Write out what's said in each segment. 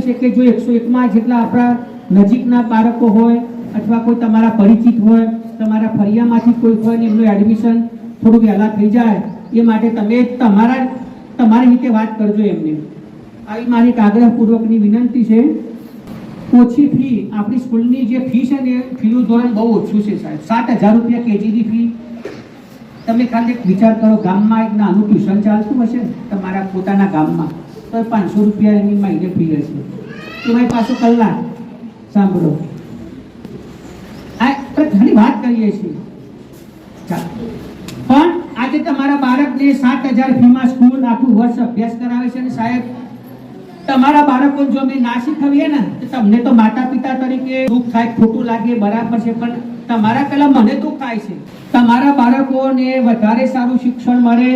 કરી છે કે જો એકસો એકમાં જેટલા આપણા નજીકના બાળકો હોય અથવા કોઈ તમારા પરિચિત હોય, તમારા ફરિયામાંથી કોઈ હોય ને એમનું એડમિશન થોડું વહેલા થઈ જાય, એ માટે તમે તમારા, તમારી રીતે વાત કરજો એમને. આવી મારી એક આગ્રહપૂર્વકની વિનંતી છે ઓછી ફી આપણી સ્કૂલની જે ફી છે ને, ફીનું ધોરણ બહુ ઓછું છે સાહેબ. સાત હજાર રૂપિયા કેજીની ફી. તમે ખાલી એક વિચાર કરો, ગામમાં એક નાનું ટ્યુશન ચાલતું હશે તમારા પોતાના ગામમાં. તો પાંચસો રૂપિયા એની મહિને ફી કે ભાઈ પાછો કલાક. સાંભળો. આપણે ઘણી વાત કરીએ છીએ. પણ આજે તમારા બાળકને સાત હજાર ફીમાં સ્કૂલ આખું વર્ષ અભ્યાસ કરાવે છે અને સાહેબ? તમારા બાળકો જો અમે ના શીખવીએ ને, તો તમને તો માતા પિતા તરીકે દુઃખ થાય, ખોટું લાગે, બરાબર છે, પણ તમારા પહેલા મને દુઃખ થાય છે. તમારા બાળકોને વધારે સારું શિક્ષણ મળે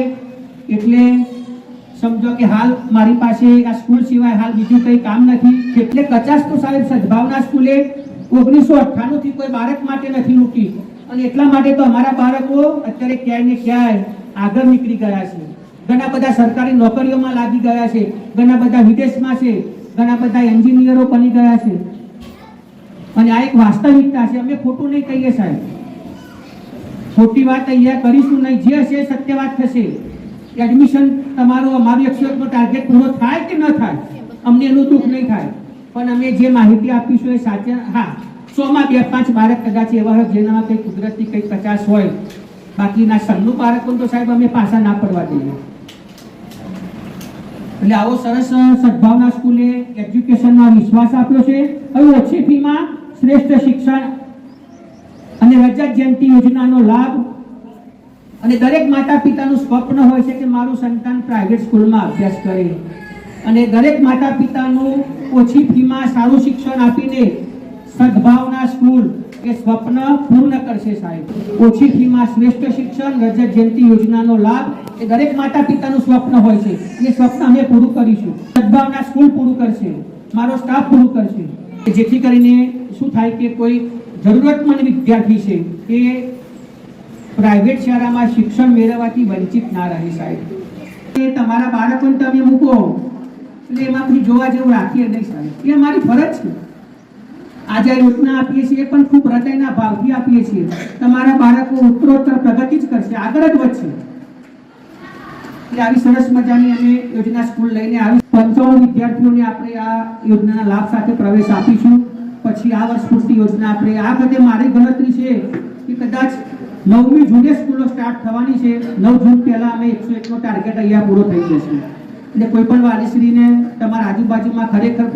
એટલે સમજો કે હાલ મારી પાસે આ સ્કૂલ સિવાય હાલ બીજું કંઈ કામ નથી. એટલે કચાસ તો સાહેબ સદભાવના સ્કૂલે ઓગણીસો અઠ્ઠાણું થી કોઈ બાળક માટે નથી મૂકી. અને એટલા માટે તો અમારા બાળકો અત્યારે ક્યાંય ને ક્યાંય આગળ નીકળી ગયા છે. ઘણા બધા સરકારી નોકરીઓમાં લાગી ગયા છે. ઘણા બધા વિદેશમાં છે. ઘણા બધા એન્જિનિયરો બની ગયા છે. અને આ એક વાસ્તવિકતા છે. અમે ખોટું નહીં કહીએ સાહેબ. ખોટી વાત અહીંયા કરીશું નહીં. જે હશે સત્ય વાત થશે. એડમિશન તમારો અમારી એકસો ટાર્ગેટ પૂરો થાય કે ન થાય? અમને એનું દુઃખ નહીં થાય. પણ અમે જે માહિતી આપીશું એ સાચા, હા, સોમાં બે પાંચ બાળક કદાચ એવા હોય જેનામાં કંઈ કુદરતી કંઈ કચાશ હોય. બાકીના સન્નું બાળકો તો સાહેબ અમે પાછા ના પડવા દઈએ. એટલે આવો સરસ સદભાવના સ્કૂલે એજ્યુકેશનમાં વિશ્વાસ આપ્યો છે. હવે ઓછી ફીમાં શ્રેષ્ઠ શિક્ષણ અને રજત જયંતિ યોજનાનો લાભ અને દરેક માતા પિતાનું સ્વપ્ન હોય છે કે મારું સંતાન પ્રાઇવેટ સ્કૂલમાં અભ્યાસ કરે. અને દરેક માતા પિતાનું ઓછી ફીમાં સારું શિક્ષણ આપીને સદભાવના સ્કૂલ એ સ્વપ્ન પૂર્ણ કરશે સાહેબ. ઓછી ફીમાં શ્રેષ્ઠ શિક્ષણ, રજત જયંતિ યોજનાનો લાભ એ દરેક માતા પિતાનું સ્વપ્ન હોય છે. એ સ્વપ્ન અમે પૂરું કરીશું. સદભાવના સ્કૂલ પૂરું કરશે. મારો સ્ટાફ પૂરું કરશે. જેથી કરીને શું થાય કે કોઈ જરૂરતમંદ વિદ્યાર્થી છે એ પ્રાઇવેટ શાળામાં શિક્ષણ મેળવવાથી વંચિત ના રહે સાહેબ. એ તમારા બાળકોને તમે મૂકો. એટલે એમાં પછી જોવા જેવું રાખીએ નહીં સાહેબ. એ અમારી ફરજ છે. આજે યોજના આપીએ છીએ પણ ખૂબ હૃદયના ભાવથી આપીએ છીએ. તમારા બાળકો ઉત્તરોત્તર પ્રગતિ જ કરશે, આગળ જ વધશે. એટલે આવી સરસ મજાની અમે યોજના સ્કૂલ લઈને આવી. પંચાવન વિદ્યાર્થીઓને આપણે આ યોજનાના લાભ સાથે પ્રવેશ આપીશું. પછી આ વર્ષ પૂરતી યોજના આપણે, આ વખતે મારી ગણતરી છે કે કદાચ નવમી જૂને સ્કૂલો સ્ટાર્ટ થવાની છે. નવ જૂન પહેલા અમે એકસો એકનો ટાર્ગેટ અહીંયા પૂરો થઈ જશે એટલે કોઈ પણ વાલીશ્રીને તમારા આજુબાજુમાં ખરેખર